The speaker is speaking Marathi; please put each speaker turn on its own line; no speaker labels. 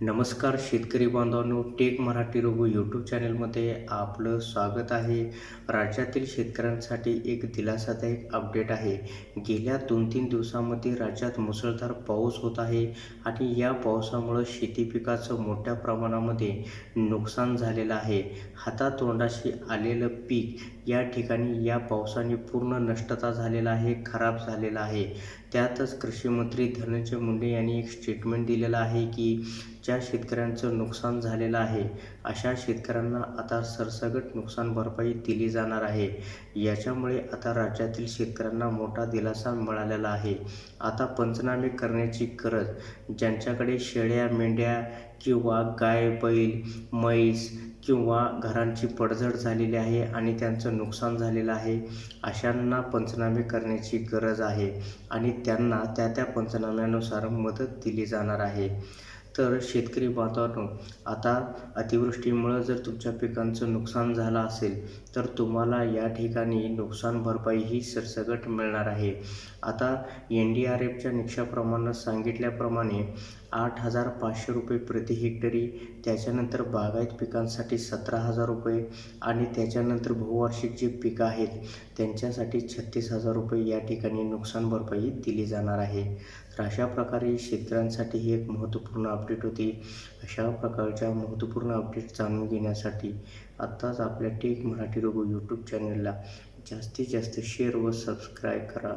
नमस्कार शेतकरी बांधवांनो टेक मराठी रोगो यूट्यूब चॅनलमध्ये आपलं स्वागत आहे. राज्यातील शेतकऱ्यांसाठी एक दिलासादायक अपडेट आहे. गेल्या दोन तीन दिवसामध्ये राज्यात मुसळधार पाऊस होत आहे आणि या पावसामुळं शेती पिकाचं मोठ्या प्रमाणामध्ये नुकसान झालेलं आहे. हातातोंडाशी आलेलं पीक या ठिकाणी या पावसाने पूर्ण नष्टता झालेला आहे खराब झालेला आहे. त्यातच कृषीमंत्री धनंजय मुंडे यांनी एक स्टेटमेंट दिलेलं आहे की ज्या शेतकऱ्यांचं नुकसान झालेलं आहे अशा शेतकऱ्यांना आता सरसगट नुकसान भरपाई दिली जाणार आहे. याच्यामुळे आता राज्यातील शेतकऱ्यांना मोठा दिलासा मिळालेला आहे. आता पंचनामे करण्याची गरज ज्यांच्याकडे शेळ्या मेंढ्या किंवा गाय बैल म्हैस किंवा घरांची पडझड झालेली आहे आणि त्यांचं नुकसान झालेलं आहे अशांना पंचनामे करण्याची गरज आहे आणि त्यांना त्या त्या पंचनाम्यानुसार मदत दिली जाणार आहे. तर शेतकरी बांधवांनो आता अतिवृष्टीमुळं जर तुमच्या पिकांचं नुकसान झालं असेल तर तुम्हाला या ठिकाणी नुकसान भरपाई ही सरसकट मिळणार आहे. आता एन डी आर एफच्या निकषाप्रमाणे सांगितल्याप्रमाणे आठ हजार पाचशे रुपये प्रति हेक्टरी त्याच्यानंतर बागायत पिकांसाठी सतरा हजार रुपये आणि त्याच्यानंतर बहुवार्षिक जी पिकं आहेत त्यांच्यासाठी छत्तीस हजार रुपये या ठिकाणी नुकसान भरपाई दिली जाणार आहे. तर अशा प्रकारे शेतकऱ्यांसाठी ही एक महत्त्वपूर्ण अपडेट अपडेट होती. अशा प्रकारच्या महत्त्वपूर्ण अपडेट जाणून घेण्यासाठी आत्ताच आपल्या टेक मराठी रोगो यूट्यूब चॅनलला जास्तीत जास्त शेअर व सबस्क्राईब करा.